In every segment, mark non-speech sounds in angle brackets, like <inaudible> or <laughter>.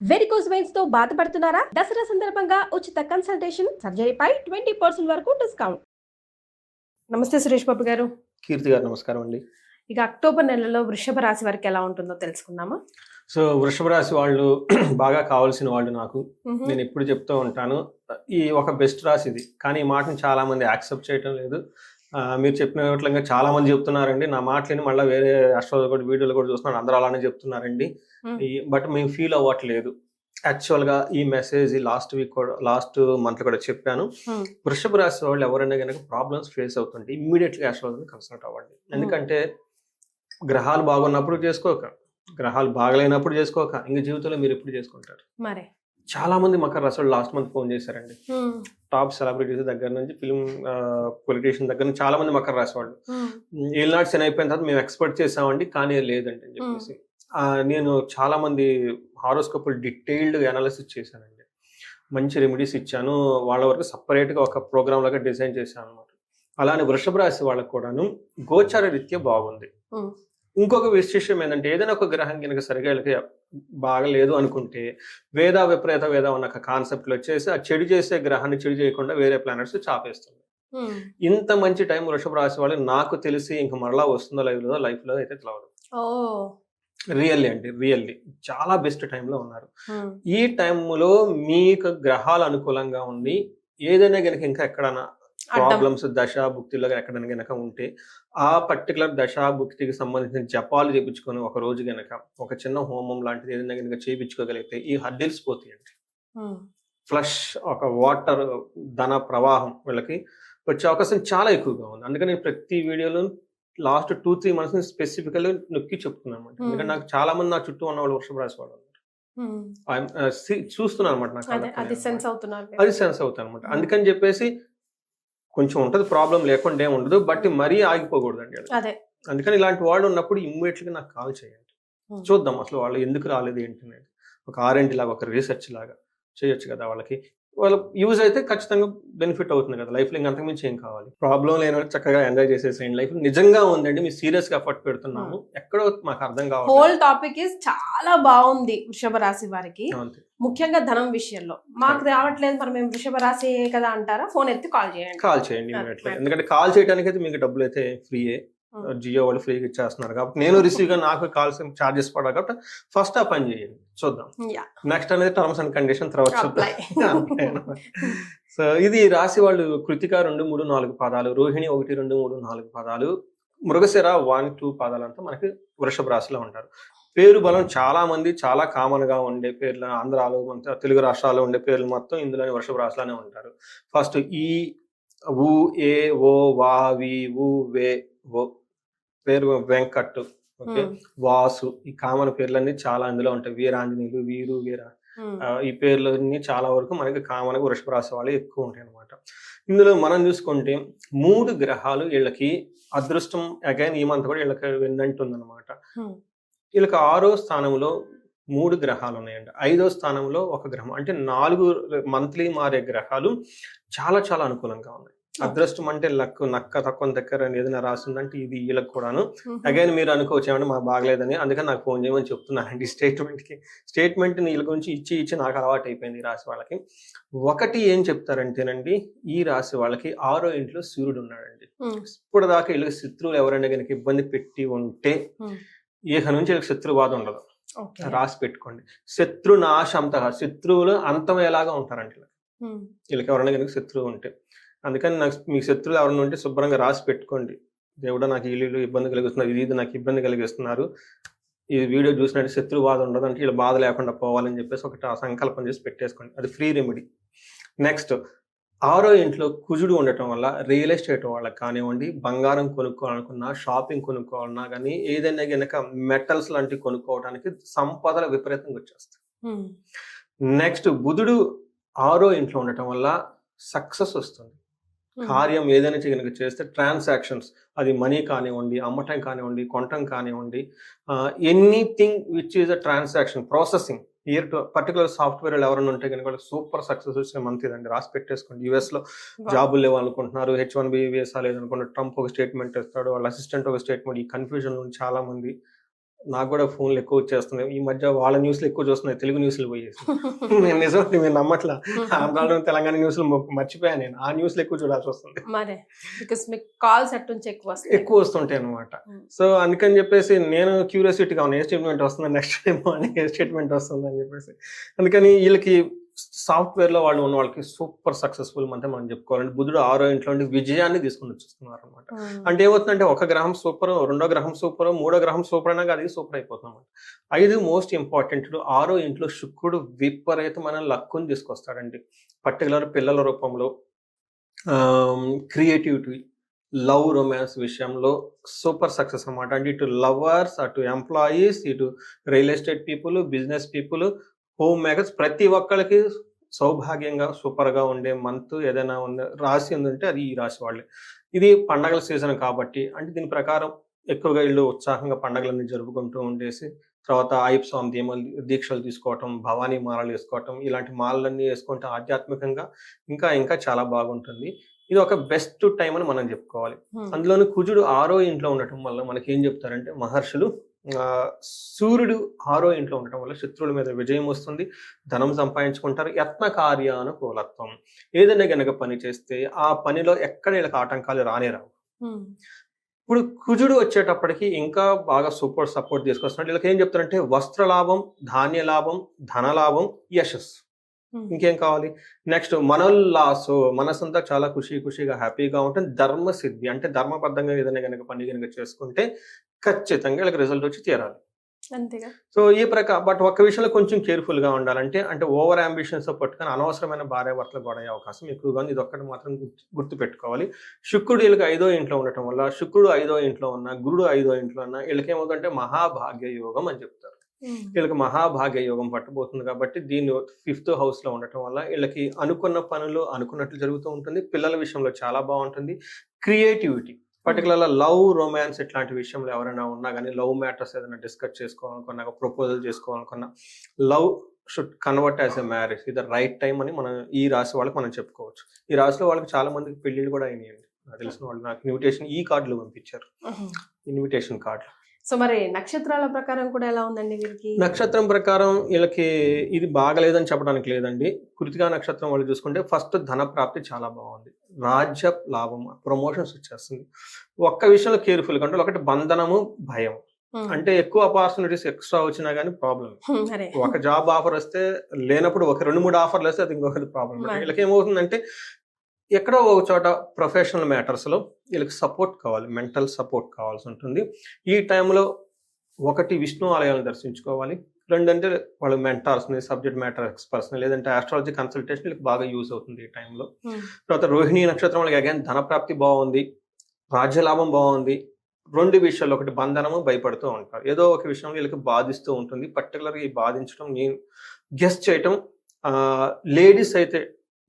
Varicose వెయిన్స్తో బాధపడుతున్నారా? దసరా సందర్భంగా ఉచిత కన్సల్టేషన్ సర్జరీపై ట్వంటీ పర్సెంట్ వరకు డిస్కౌంట్ నమస్తే సురేష్ బాబు గారు. కీర్తి గారు నమస్కారం అండి. ఇక అక్టోబర్ నెలలో వృషభ రాశి వారికి ఎలా ఉంటుందో తెలుసుకుందామా? సో వృషభ రాశి వాళ్ళు <clears throat> బాగా కావాల్సిన వాళ్ళు నాకు. నేను ఎప్పుడు చెప్తూ ఉంటాను. ఈ ఒక బెస్ట్ రాశి ఇది. కానీ ఈ మాటను చాలా మంది యాక్సెప్ట్ చేయటం లేదు. మీరు చెప్పినట్లుగా చాలా మంది చెప్తున్నారండి. నా మాటలని మళ్ళీ వేరే అస్ట్రాలజీ కూడా వీడియోలు కూడా చూస్తున్నాను అందరూ అలానే చెప్తున్నారండి. బట్ మేము ఫీల్ అవ్వట్లేదు. యాక్చువల్గా ఈ మెసేజ్ లాస్ట్ వీక్ కూడా లాస్ట్ మంత్ కూడా చెప్పాను. వృషభ రాశి వాళ్ళు ఎవరైనా కనుక ప్రాబ్లమ్స్ ఫేస్ అవుతుంటే ఇమ్మీడియట్గా అస్ట్రాలజీని కన్సల్ట్ అవ్వండి. ఎందుకంటే గ్రహాలు బాగున్నప్పుడు చేసుకోక గ్రహాలు బాగలేనప్పుడు చేసుకోక ఇంక జీవితంలో మీరు ఎప్పుడు చేసుకుంటారు? మరే. చాలా మంది మకర రాశి వాళ్ళు లాస్ట్ మంత్ ఫోన్ చేశారండి. టాప్ సెలబ్రిటీస్ దగ్గర నుంచి ఫిల్మ్ పొలిటీషియన్ దగ్గర నుంచి చాలా మంది మకర రాశి వాళ్ళు ఏళ్ళనాటి శని అయిపోయిన తర్వాత మేము ఎక్స్పెక్ట్ చేసామండి కానీ లేదండి అని చెప్పేసి. నేను చాలా మంది హారోస్కోపుల్ డీటెయిల్డ్ అనాలిసిస్ చేశానండి. మంచి రెమెడీస్ ఇచ్చాను వాళ్ళ వరకు సపరేట్గా ఒక ప్రోగ్రామ్ లాగా డిజైన్ చేశాను అనమాట అలానే వృషభ రాశి వాళ్ళకు కూడాను గోచార రీత్యా బాగుంది. ఇంకొక విశేషం ఏంటంటే ఏదైనా ఒక గ్రహం కనుక సరిగా బాగలేదు అనుకుంటే వేద విపరీత వేద ఉన్న ఒక కాన్సెప్ట్లు వచ్చేసి ఆ చెడు చేసే గ్రహాన్ని చెడు చేయకుండా వేరే ప్లానెట్స్ చాపేస్తుంది. ఇంత మంచి టైం వృషభ రాశి వాళ్ళు నాకు తెలిసి ఇంక మరలా వస్తుందో లైఫ్లో లైఫ్లో అయితే తెలవదు. రియల్లీ అండి రియల్లీ. చాలా బెస్ట్ టైంలో ఉన్నారు. ఈ టైంలో మీకు గ్రహాలు అనుకూలంగా ఉండి ఏదైనా గనక ఇంకా ఎక్కడైనా ప్రాబ్లమ్స్ దశ భుక్తిలో ఎక్కడైనా గనక ఉంటే ఆ పర్టికులర్ దశ భుక్తికి సంబంధించిన జపాలు చేపించుకొని ఒక రోజు గనక ఒక చిన్న హోమం లాంటిది ఏదైనా గనక చేయించుకోగలిగితే ఈ హర్డిల్స్ పోతాయండి. ఫ్లష్ ఒక వాటర్ ధన ప్రవాహం వీళ్ళకి వచ్చే అవకాశం చాలా ఎక్కువగా ఉంది. అందుకని నేను ప్రతి వీడియోలో లాస్ట్ టూ త్రీ మంత్స్ స్పెసిఫికల్గా నొక్కి చెప్తున్నాను అనమాట. ఎందుకంటే నాకు చాలా మంది నా చుట్టూ ఉన్న వాళ్ళు వృషభ రాశి వాళ్ళు ఉన్నారు I'm, uh, see- చూస్తున్నాను అనమాట నాకు అది సెన్స్ అవుతాను అనమాట అందుకని చెప్పేసి కొంచెం ఉంటది ప్రాబ్లం లేకుండా ఏం ఉండదు బట్ మరీ ఆగిపోకూడదు అండి అదే. అందుకని ఇలాంటి వాళ్ళు ఉన్నప్పుడు ఇమ్మీడియట్గా నాకు కాల్ చేయండి. చూద్దాం అసలు వాళ్ళు ఎందుకు రాలేదు ఏంటి అనేది. ఒక ఆర్ఎండి లాగా ఒక రీసెర్చ్ లాగా చేయొచ్చు కదా వాళ్ళకి. వాళ్ళ యూజ్ అయితే ఖచ్చితంగా బెనిఫిట్ అవుతుంది కదా. లైఫ్లో ఇంకా అంతకుమించి ఏం కావాలి? ప్రాబ్లం లేని వాళ్ళు చక్కగా ఎంజాయ్ చేసేసేయండి. లైఫ్ నిజంగా ఉందండి. మీరు సీరియస్గా ఎఫర్ట్ పెడుతున్నాము. ఎక్కడో మాకు అర్థం హోల్ కావాలి టాపిక్ ఇస్ చాలా బాగుంది వృషభ రాశి వారికి. ముఖ్యంగా ధనం విషయంలో. మాకు రావట్లేదు. మరి మేము వృషభ రాశి కదా అంటారా? ఫోన్ ఎత్తి కాల్ చేయండి. కాల్ చేయండి. ఎందుకంటే కాల్ చేయడానికి అయితే మీకు డబ్బులు అయితే ఫ్రీయే. జియో వాళ్ళు ఫ్రీగా ఇచ్చేస్తున్నారు. కాబట్టి నేను రిసీవ్గా నాకు కాల్స్ చార్జెస్ పడాలి కాబట్టి ఫస్ట్ ఆ పని చేయండి. చూద్దాం. నెక్స్ట్ అనేది టర్మ్స్ అండ్ కండిషన్ తర్వాత. చూద్దాం. సో ఇది రాసి వాళ్ళు కృతిక రెండు మూడు నాలుగు పదాలు రోహిణి ఒకటి రెండు మూడు నాలుగు పదాలు మృగశిర వన్ టూ పదాలంతా మనకి వృషభ రాశిలో ఉంటారు. పేరు బలం చాలా మంది చాలా కామన్గా ఉండే పేర్లు ఆంధ్రాలో తెలుగు రాష్ట్రాల్లో ఉండే పేర్లు మొత్తం ఇందులోని వృషభ రాశిలోనే ఉంటారు. ఫస్ట్ ఈ ఊ ఏ ఓ వా వి ఊ వే ఓ పేరు వెంకట్ ఓకే. వాసు ఈ కామన్ పేర్లన్నీ చాలా ఇందులో ఉంటాయి. వీరాంజనేయులు వీరు వీర. ఈ పేర్లన్నీ చాలా వరకు మనకి కామన్గా వృషభ రాశి వాళ్ళు ఎక్కువ ఉంటాయి అనమాట ఇందులో మనం చూసుకుంటే మూడు గ్రహాలు వీళ్ళకి అదృష్టం అగైన్ ఈ మంత్ కూడా వీళ్ళకి వెన్నంటుంది అనమాట. వీళ్ళకి ఆరో స్థానంలో మూడు గ్రహాలు ఉన్నాయండి. ఐదో స్థానంలో ఒక గ్రహం అంటే నాలుగు మంత్లీ మారే గ్రహాలు చాలా చాలా అనుకూలంగా ఉన్నాయి. అదృష్టం అంటే లక్ నక్క తక్కువ దగ్గర ఏదైనా రాసిందంటే ఇది వీళ్ళకి కూడాను. అగైన్ మీరు అనుకోవచ్చు ఏమంటే మాకు బాగలేదని అందుకని నాకు ఫోన్ చేయమని చెప్తున్నానండి స్టేట్మెంట్కి స్టేట్మెంట్ వీళ్ళ గురించి ఇచ్చి ఇచ్చి నాకు అలవాటు అయిపోయింది ఈ రాశి వాళ్ళకి ఒకటి ఏం చెప్తారంటేనండి ఈ రాశి వాళ్ళకి ఆరో ఇంట్లో సూర్యుడు ఉన్నాడండి. ఇప్పుడు దాకా వీళ్ళకి శత్రువులు ఎవరైనా కనుక ఇబ్బంది పెట్టి ఉంటే. ఇక నుంచి వీళ్ళకి శత్రు బాధ ఉండదు. రాసి పెట్టుకోండి శత్రు నాశంత శత్రువులు అంతమయ్యేలాగా ఉంటారంట వీళ్ళకి. Hmm. వీళ్ళకి ఎవరైనా కనుక శత్రువు ఉంటే అందుకని నాకు మీకు శత్రువులు ఎవరైనా ఉంటే శుభ్రంగా రాసి పెట్టుకోండి. దేవుడు నాకు వీళ్ళు ఇబ్బంది కలిగిస్తున్నారు. ఇది నాకు ఇబ్బంది కలిగిస్తున్నారు. ఈ వీడియో చూసినట్టు శత్రు బాధ ఉండదు అంటే వీళ్ళ బాధ లేకుండా పోవాలని చెప్పేసి ఒకటి ఆ సంకల్పం చేసి పెట్టేసుకోండి. అది ఫ్రీ రెమెడీ. నెక్స్ట్ ఆరో ఇంట్లో కుజుడు ఉండటం వల్ల రియల్ ఎస్టేట్ వాళ్ళకి కానివ్వండి బంగారం కొనుక్కోవాలనుకున్నా షాపింగ్ కొనుక్కోవాలన్నా కానీ ఏదైనా గనక మెటల్స్ లాంటివి కొనుక్కోవడానికి సంపదల విపరీతంగా వచ్చేస్తాయి. నెక్స్ట్ బుధుడు ఆరో ఇంట్లో ఉండటం వల్ల సక్సెస్ వస్తుంది. కార్యం ఏదైనా కనుక చేస్తే ట్రాన్సాక్షన్స్ అది మనీ కానివ్వండి అమ్మటం కానివ్వండి కొనటం కానివ్వండి anything which is a transaction processing year to particular software ఎవరైనా ఉంటే కనుక వాళ్ళకి సూపర్ సక్సెస్ వచ్చే మంత్ ఇదండి. రాసి పెట్టేసుకోండి. యూఎస్లో Wow. జాబులు లేవనుకుంటున్నారు హెచ్ వన్ బి వీసా లేదనుకుంటే ట్రంప్ ఒక స్టేట్మెంట్ ఇస్తాడు. వాళ్ళ అసిస్టెంట్ ఒక స్టేట్మెంట్ ఈ కన్ఫ్యూజన్ చాలా మంది నాకు కూడా ఫోన్లు ఎక్కువ వచ్చేస్తున్నాయి. ఈ మధ్య వాళ్ళ న్యూస్లు ఎక్కువ చూస్తున్నాయి. తెలుగు న్యూస్లు పోయేసి. <laughs> నేను నిజం మీరు నమ్మట్లా. <laughs> ఆంధ్రాలో తెలంగాణ న్యూస్లు మర్చిపోయాను నేను. ఆ న్యూస్లు ఎక్కువ చూడాల్సి వస్తుంది. కాల్స్ ఎక్కువ ఎక్కువ వస్తుంటాయి అనమాట. సో అందుకని చెప్పేసి నేను క్యూరియాసిటీగా ఉన్నాను. ఏ స్టేట్మెంట్ వస్తుంది నెక్స్ట్ టైం అని ఏ స్టేట్మెంట్ వస్తుంది అని చెప్పేసి. అందుకని వీళ్ళకి సాఫ్ట్వేర్లో వాళ్ళు ఉన్న వాళ్ళకి సూపర్ సక్సెస్ఫుల్ అంటే మనం చెప్పుకోవాలంటే బుధుడు ఆరో ఇంట్లో నుండి విజయాన్ని తీసుకుని వచ్చేస్తున్నారు అనమాట. అంటే ఏమవుతుందంటే ఒక గ్రహం సూపర్ రెండో గ్రహం సూపర్ మూడో గ్రహం సూపర్ అయినా అది సూపర్ అయిపోతుంది అనమాట ఐదు మోస్ట్ ఇంపార్టెంట్ ఆరో ఇంట్లో శుక్రుడు విపరీతమైన లక్కుని తీసుకొస్తాడండి. పర్టికులర్ పిల్లల రూపంలో క్రియేటివిటీ లవ్ రొమాన్స్ విషయంలో సూపర్ సక్సెస్ అన్నమాట. అంటే ఇటు లవర్స్ అటు ఎంప్లాయీస్ ఇటు real estate people business people home makers ప్రతి ఒక్కరికి సౌభాగ్యంగా సూపర్గా ఉండే మంత్ ఏదైనా ఉంది రాశి ఉందంటే అది ఈ రాశి వాళ్ళే. ఇది పండగల సీజన్ కాబట్టి అంటే దీని ప్రకారం ఎక్కువగా ఇల్లు ఉత్సాహంగా పండగలన్నీ జరుపుకుంటూ ఉండేసి తర్వాత అయ్యప్ప స్వామి దీమలు దీక్షలు తీసుకోవటం భవానీ మాలలు వేసుకోవటం ఇలాంటి మాలలన్నీ వేసుకుంటే ఆధ్యాత్మికంగా ఇంకా ఇంకా చాలా బాగుంటుంది. ఇది ఒక బెస్ట్ టైం అని మనం చెప్పుకోవాలి. ఉమ్. అందులోని కుజుడు ఆరో ఇంట్లో ఉండటం వల్ల మనకి ఏం చెప్తారంటే మహర్షులు సూర్యుడు ఆరో ఇంట్లో ఉండటం వల్ల శత్రువుల మీద విజయం వస్తుంది ధనం సంపాదించుకుంటారు యత్న కార్యానుకూలత్వం. ఏదైనా గనక పని చేస్తే ఆ పనిలో ఎక్కడ వీళ్ళకి ఆటంకాలు రానే రావు. ఇప్పుడు కుజుడు వచ్చేటప్పటికి ఇంకా బాగా సూపర్ సపోర్ట్ తీసుకొస్తున్నాడు. వీళ్ళకి ఏం చెప్తారంటే వస్త్ర లాభం ధాన్య లాభం ధన లాభం యశస్సు. ఉమ్. ఇంకేం కావాలి? నెక్స్ట్ మనోల్లాసు మనసంతా చాలా ఖుషి ఖుషిగా హ్యాపీగా ఉంటుంది. ధర్మ సిద్ధి అంటే ధర్మబద్ధంగా ఏదైనా కనుక పని కనుక చేసుకుంటే ఖచ్చితంగా వీళ్ళకి రిజల్ట్ వచ్చి తీరాలి. అంతేగా. సో ఈ ప్రకారం బట్ ఒక విషయంలో కొంచెం కేర్ఫుల్గా ఉండాలంటే అంటే ఓవర్ అంబిషన్స్ పట్టుకొని అనవసరమైన భార్య భర్తలు గొడవ అవకాశం ఎక్కువగా ఉంది. ఇది ఒక్కటి మాత్రం గుర్తు గుర్తుపెట్టుకోవాలి శుక్రుడు వీళ్ళకి ఐదో ఇంట్లో ఉండటం వల్ల శుక్రుడు ఐదో ఇంట్లో ఉన్న గురుడు ఐదో ఇంట్లో ఉన్న వీళ్ళకి ఏమవుతుందంటే మహాభాగ్య యోగం అని చెప్తారు. వీళ్ళకి మహాభాగ్య యోగం పట్టబోతుంది కాబట్టి దీన్ని ఫిఫ్త్ హౌస్లో ఉండటం వల్ల వీళ్ళకి అనుకున్న పనులు అనుకున్నట్లు జరుగుతూ ఉంటుంది. పిల్లల విషయంలో చాలా బాగుంటుంది. క్రియేటివిటీ పర్టికులర్ లవ్ రొమాన్స్ ఇట్లాంటి విషయంలో ఎవరైనా ఉన్నా కానీ లవ్ మ్యాటర్స్ ఏదైనా డిస్కస్ చేసుకోవాలనుకున్నా proposal చేసుకోవాలనుకున్నా love should convert as a marriage ఇది రైట్ టైం అని మనం ఈ రాశి వాళ్ళకి మనం చెప్పుకోవచ్చు. ఈ రాశిలో వాళ్ళకి చాలా మందికి పెళ్ళిళ్ళు కూడా అయినాయండి. నాకు తెలిసిన వాళ్ళు నాకు ఇన్విటేషన్ ఈ కార్డులు పంపించారు. ఇన్విటేషన్ కార్డులు సో మరి నక్షత్రాల ప్రకారం కూడా ఎలా ఉందండి వీరికి? నక్షత్రం ప్రకారం వీళ్ళకి ఇది బాగలేదని చెప్పడానికి లేదండి. కృతికా నక్షత్రం వాళ్ళు చూసుకుంటే ఫస్ట్ ధన ప్రాప్తి చాలా బాగుంది. రాజ్య లాభం ప్రమోషన్స్ వచ్చేస్తుంది. ఒక్క విషయంలో కేర్ఫుల్ అంటే ఒకటి బంధనము భయం. అంటే ఎక్కువ ఆపర్చునిటీస్ ఎక్స్ట్రా వచ్చినా కానీ ప్రాబ్లం ఒక జాబ్ ఆఫర్ వస్తే లేనప్పుడు ఒక రెండు మూడు ఆఫర్లు వస్తే అది ఇంకొకటి ప్రాబ్లం. వీళ్ళకి ఏమవుతుందంటే ఎక్కడో ఒక చోట ప్రొఫెషనల్ మ్యాటర్స్లో వీళ్ళకి సపోర్ట్ కావాలి మెంటల్ సపోర్ట్ కావాల్సి ఉంటుంది. ఈ టైంలో ఒకటి విష్ణు ఆలయాలను దర్శించుకోవాలి. రెండంటే వాళ్ళు మెంటార్స్ని సబ్జెక్ట్ మ్యాటర్ ఎక్స్పర్ట్స్ని లేదంటే ఆస్ట్రాలజీ కన్సల్టేషన్ వీళ్ళకి బాగా యూజ్ అవుతుంది ఈ టైంలో ఉమ్. తర్వాత రోహిణి నక్షత్రం వాళ్ళకి అగైన్ ధనప్రాప్తి బాగుంది రాజ్యలాభం బాగుంది. రెండు విషయాలు ఒకటి బంధనము భయపడుతూ ఉంటారు. ఏదో ఒక విషయం వీళ్ళకి బాధిస్తూ ఉంటుంది. పర్టికులర్గా ఈ బాధించడం నేను గెస్ట్ చేయటం లేడీస్ అయితే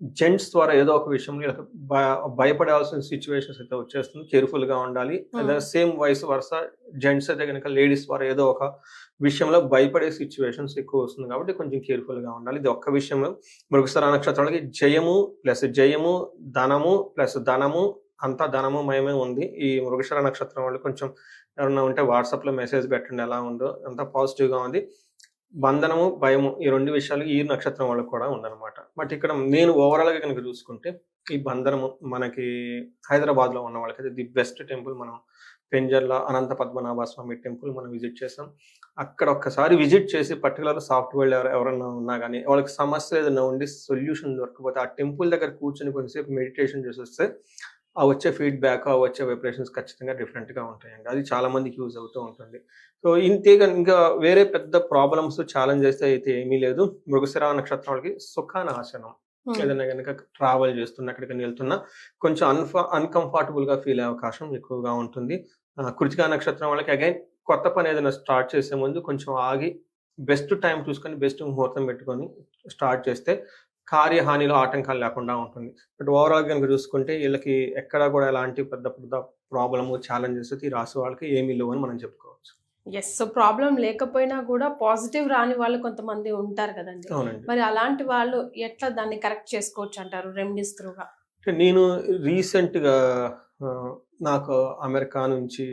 జెంట్స్ ద్వారా ఏదో ఒక విషయం వీళ్ళకి భ- భయపడాల్సిన సిచ్యువేషన్స్ అయితే వచ్చేస్తుంది. కేర్ఫుల్గా ఉండాలి. సేమ్ వయసు వరుస జెంట్స్ అయితే కనుక లేడీస్ ద్వారా ఏదో ఒక విషయంలో భయపడే సిచ్యువేషన్స్ ఎక్కువ వస్తుంది కాబట్టి కొంచెం కేర్ఫుల్గా ఉండాలి. ఇది ఒక్క విషయంలో మృగసర నక్షత్రాలకి జయము ప్లస్ జయము ధనము ప్లస్ ధనము అంతా ధనము మయమే ఉంది. ఈ మృగశర నక్షత్రం వాళ్ళు కొంచెం ఎవరన్నా ఉంటే వాట్సాప్లో మెసేజ్ పెట్టండి ఎలా ఉందో. అంతా పాజిటివ్గా ఉంది. బంధనము భయము ఈ రెండు విషయాలు ఈ నక్షత్రం వాళ్ళకి కూడా ఉందన్నమాట. బట్ ఇక్కడ నేను ఓవరాల్గా కనుక చూసుకుంటే ఈ బంధనము మనకి హైదరాబాద్లో ఉన్న వాళ్ళకి ది బెస్ట్ టెంపుల్ మనం పెంజర్ల అనంత పద్మనాభ స్వామి టెంపుల్ మనం విజిట్ చేసాం. అక్కడ ఒక్కసారి విజిట్ చేసి పర్టికులర్ సాఫ్ట్వేర్ ఎవరైనా ఉన్నా కానీ వాళ్ళకి సమస్య ఏదైనా ఉండి సొల్యూషన్ దొరకకపోతే ఆ టెంపుల్ దగ్గర కూర్చొని కొంచెంసేపు మెడిటేషన్ చేసి వస్తే ఆ వచ్చే ఫీడ్బ్యాక్ ఆ వచ్చే వైబ్రేషన్స్ ఖచ్చితంగా different గా ఉంటాయండి. అది చాలా మందికి యూజ్ అవుతూ ఉంటుంది. సో ఇంతే ఇంకా వేరే పెద్ద ప్రాబ్లమ్స్ ఛాలెంజెస్ అయితే ఏమీ లేదు. మృగశిర నక్షత్రం వాళ్ళకి సుఖానాశనం. ఏదైనా కనుక ట్రావెల్ చేస్తున్నా ఎక్కడికైనా వెళ్తున్నా కొంచెం అన్ఫ అన్కంఫర్టబుల్గా ఫీల్ అయ్యే అవకాశం ఎక్కువగా ఉంటుంది. కృతికా నక్షత్రం వాళ్ళకి అగైన్ కొత్త పని ఏదైనా స్టార్ట్ చేసే ముందు కొంచెం ఆగి బెస్ట్ టైం చూసుకొని బెస్ట్ ముహూర్తం పెట్టుకొని స్టార్ట్ చేస్తే కార్యహానిలో ఆటంకాలు లేకుండా ఉంటుంది. బట్ ఓవరాల్ కనుక చూసుకుంటే వీళ్ళకి ఎక్కడా కూడా ఎలాంటి పెద్ద పెద్ద ప్రాబ్లము ఛాలెంజెస్ ఈ రాసి వాళ్ళకి ఏమీ లేవు అని మనం చెప్పుకోవచ్చు. ఎస్ సో ప్రాబ్లం లేకపోయినా కూడా పాజిటివ్ రాని వాళ్ళు కొంతమంది ఉంటారు కదండి. అవునండి. మరి అలాంటి వాళ్ళు ఎట్లా దాన్ని కరెక్ట్ చేసుకోవచ్చు అంటారు రెమెడీస్ త్రూగా నేను రీసెంట్గా నాకు అమెరికా నుంచి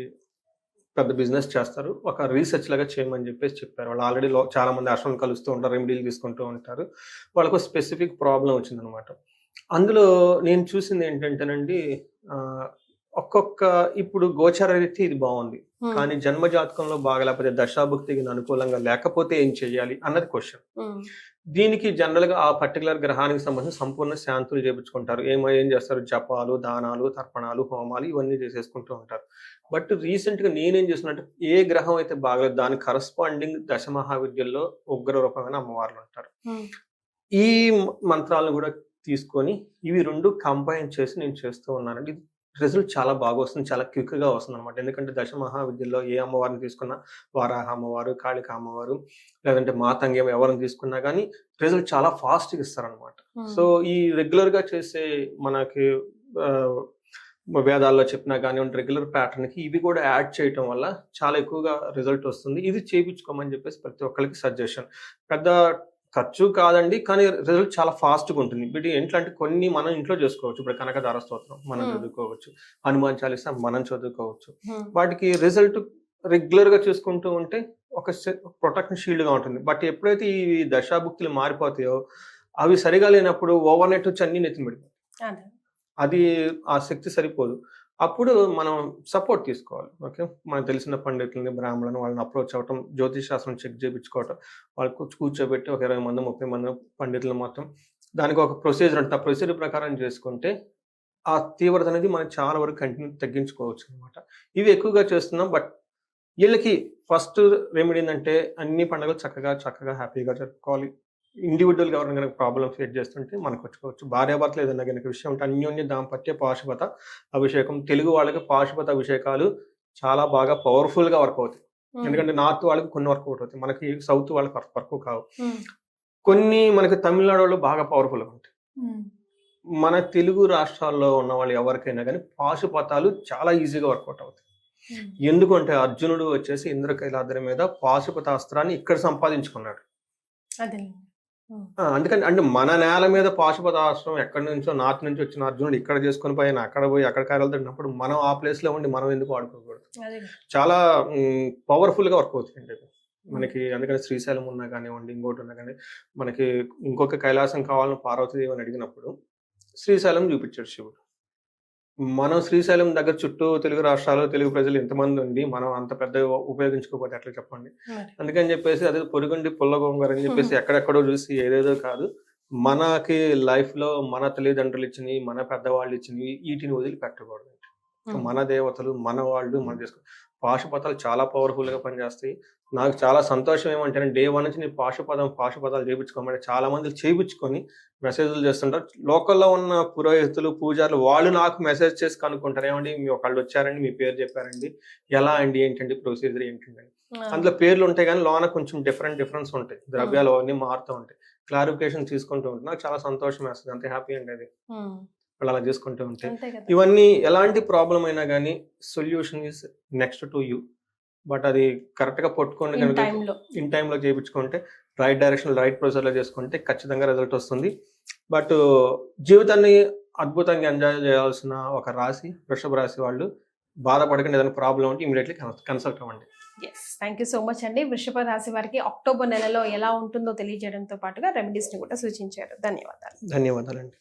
పెద్ద బిజినెస్ చేస్తారు. ఒక రీసెర్చ్ లాగా చేయమని చెప్పేసి చెప్పారు. వాళ్ళు ఆల్రెడీ చాలా మంది అశ్వం కలుస్తూ ఉంటారు రెమెడీలు తీసుకుంటూ ఉంటారు. వాళ్ళకు స్పెసిఫిక్ ప్రాబ్లం వచ్చిందనమాట అందులో నేను చూసింది ఏంటంటేనండి ఆ, ఒక్కొక్క ఇప్పుడు గోచార రీతి ఇది బాగుంది. కానీ జన్మ జాతకంలో బాగా లేకపోతే దశాభుక్తికి అనుకూలంగా లేకపోతే ఏం చేయాలి అన్నది క్వశ్చన్ దీనికి జనరల్గా ఆ పర్టికులర్ గ్రహానికి సంబంధించి సంపూర్ణ శాంతులు చేపించుకుంటారు. ఏమో ఏం చేస్తారు? జపాలు దానాలు తర్పణాలు హోమాలు ఇవన్నీ చేసేసుకుంటూ ఉంటారు. బట్ రీసెంట్గా నేనేం చేస్తున్నట్టు ఏ గ్రహం అయితే బాగలేదు దాని కరస్పాండింగ్ దశ మహావిద్యల్లో ఉగ్ర రూపమైన అమ్మవార్లు ఉంటారు. ఈ మంత్రాలను కూడా తీసుకొని ఇవి రెండు కంబైన్ చేసి నేను చేస్తూ ఉన్నానండి. రిజల్ట్ చాలా బాగా వస్తుంది. చాలా క్విక్గా వస్తుంది అనమాట ఎందుకంటే దశ మహావిద్యలో ఏ అమ్మవారిని తీసుకున్నా వారాహ అమ్మవారు కాళిక అమ్మవారు లేదంటే మాతంగం ఎవరిని తీసుకున్నా కానీ రిజల్ట్ చాలా ఫాస్ట్గా ఇస్తారనమాట. సో ఈ రెగ్యులర్గా చేసే మనకి వేదాల్లో చెప్పినా కానివ్వండి రెగ్యులర్ ప్యాటర్న్కి ఇవి కూడా యాడ్ చేయటం వల్ల చాలా ఎక్కువగా రిజల్ట్ వస్తుంది. ఇది చేయించుకోమని చెప్పేసి ప్రతి ఒక్కరికి సజెషన్. పెద్ద ఖర్చు కాదండి కానీ రిజల్ట్ చాలా ఫాస్ట్గా ఉంటుంది. వీటి ఎట్లా అంటే కొన్ని మనం ఇంట్లో చేసుకోవచ్చు. ఇప్పుడు కనకదార స్తోత్రం మనం. చదువుకోవచ్చు హనుమాన్ చాలీసా మనం చదువుకోవచ్చు. వాటికి రిజల్ట్ రెగ్యులర్గా చూసుకుంటూ ఉంటే ఒక ప్రొటెక్షన్ షీల్డ్గా ఉంటుంది. బట్ ఎప్పుడైతే ఈ దశాభుక్తులు మారిపోతాయో అవి సరిగా లేనప్పుడు ఓవర్ నైట్ వచ్చి అన్ని నెత్తిన పడిపోతాయి. అదే. అది ఆ శక్తి సరిపోదు. అప్పుడు మనం సపోర్ట్ తీసుకోవాలి. ఓకే? మనకు తెలిసిన పండితులని బ్రాహ్మణులను వాళ్ళని అప్రోచ్ అవ్వటం జ్యోతిష్ శాస్త్రం చెక్ చేయించుకోవటం వాళ్ళకు కూర్చోబెట్టి ఒక ఇరవై మంది ముప్పై మంది పండితులు మొత్తం దానికి ఒక ప్రొసీజర్ ఉంటుంది. ఆ ప్రొసీజర్ ప్రకారం చేసుకుంటే ఆ తీవ్రత అనేది మనం చాలా వరకు కంటిన్యూ తగ్గించుకోవచ్చు అనమాట ఇవి ఎక్కువగా చేస్తున్నాం. బట్ వీళ్ళకి ఫస్ట్ రెమెడీ ఏంటంటే అన్ని పండుగలు చక్కగా చక్కగా హ్యాపీగా జరుపుకోవాలి. ఇండివిజువల్గా ఎవరైనా కనుక ప్రాబ్లమ్ ఫేస్ చేస్తుంటే మనకు వచ్చుకోవచ్చు. భార్యాభర్తలు ఏదైనా కనుక విషయం ఉంటే అన్యోన్య దాంపత్య పాశుపత అభిషేకం. తెలుగు వాళ్ళకి పాశుపత అభిషేకాలు చాలా బాగా పవర్ఫుల్గా వర్క్ అవుతాయి. ఎందుకంటే నార్త్ వాళ్ళకి కొన్ని వర్క్ అవుతాయి. మనకి సౌత్ వాళ్ళకి వర్క్ కావు. కొన్ని మనకి తమిళనాడు వాళ్ళు బాగా పవర్ఫుల్గా ఉంటాయి. మన తెలుగు రాష్ట్రాల్లో ఉన్న వాళ్ళు ఎవరికైనా కానీ పాశుపతాలు చాలా ఈజీగా వర్కౌట్ అవుతాయి. ఎందుకంటే అర్జునుడు వచ్చేసి ఇంద్రకైలాద్రి మీద పాశుపతాస్త్రాన్ని ఇక్కడ సంపాదించుకున్నాడు. అందుకని అంటే మన నేల మీద పాశుపతాస్త్రం ఎక్కడి నుంచో నార్త్ నుంచి వచ్చిన అర్జునుడు ఇక్కడ చేసుకొని పోయిన అక్కడ పోయి అక్కడ కార్యాలు తిన్నప్పుడు మనం ఆ ప్లేస్లో ఉండి మనం ఎందుకు వాడుకోకూడదు? అదే. చాలా పవర్ఫుల్గా వర్క్ అవుతుంది. మనకి అందుకని శ్రీశైలం ఉన్నా కానివ్వండి ఇంకోటి ఉన్నా కానీ మనకి ఇంకొక కైలాసం కావాలని పార్వతీదేవి అని అడిగినప్పుడు శ్రీశైలం చూపించాడు శివుడు. మనం శ్రీశైలం దగ్గర చుట్టూ తెలుగు రాష్ట్రాలు తెలుగు ప్రజలు ఎంతమంది ఉండి మనం అంత పెద్ద ఉపయోగించుకోకపోతే ఎట్లా చెప్పండి. అందుకని చెప్పేసి అదే పొరుగుండి పుల్లగొంగర అని చెప్పేసి <laughs> ఎక్కడెక్కడో చూసి ఏదేదో కాదు. మనకి లైఫ్లో మన తల్లిదండ్రులు ఇచ్చినవి మన పెద్దవాళ్ళు ఇచ్చినవి వీటిని వదిలిపెట్టకూడదు ఉమ్, మన దేవతలు మన వాళ్ళు మనం చేసుకో పాశుపతాలు చాలా పవర్ఫుల్గా పనిచేస్తాయి. నాకు చాలా సంతోషం ఏమంటే డే వన్ నుంచి నేను పాశుపదం పాశుపదాలు చేయించుకోమని చాలా మంది చేయించుకొని మెసేజ్లు చేస్తుంటారు. లోకల్లో ఉన్న పురోహితులు పూజారులు వాళ్ళు నాకు మెసేజ్ చేసి కనుక్కుంటారు. ఏమండి మీ ఒకళ్ళు వచ్చారండి మీ పేరు చెప్పారండి. ఎలా అండి ఏంటండి ప్రొసీజర్ ఏంటండి అందులో పేర్లు ఉంటాయి కానీ లోన కొంచెం డిఫరెంట్ డిఫరెన్స్ ఉంటాయి. ద్రవ్యాలు అవన్నీ మారుతూ ఉంటాయి. క్లారిఫికేషన్ తీసుకుంటూ ఉంటాయి నాకు చాలా సంతోషం వేస్తుంది. అంతే హ్యాపీ అండి అది. వాళ్ళు అలా చేసుకుంటూ ఉంటే. ఇవన్నీ ఎలాంటి ప్రాబ్లం అయినా కానీ solution is next to you. But అది కరెక్ట్గా పట్టుకోండి ఇన్ కనుక ఇన్ టైంలో చేయించుకుంటే రైట్ డైరెక్షన్ రైట్ ప్రొసీజర్లో చేసుకుంటే ఖచ్చితంగా రిజల్ట్ వస్తుంది. బట్ జీవితాన్ని అద్భుతంగా ఎంజాయ్ చేయాల్సిన ఒక రాశి వృషభ రాశి వాళ్ళు బాధపడకుండా ఏదైనా ప్రాబ్లం ఉంటే ఇమీడియట్లీ కన్సల్ట్ అవ్వండి. Yes thank you so much అండి. వృషభ రాశి వారికి అక్టోబర్ నెలలో ఎలా ఉంటుందో తెలియజేయడంతో పాటుగా రెమెడీస్ని కూడా సూచించారు. ధన్యవాదాలు. ధన్యవాదాలండి.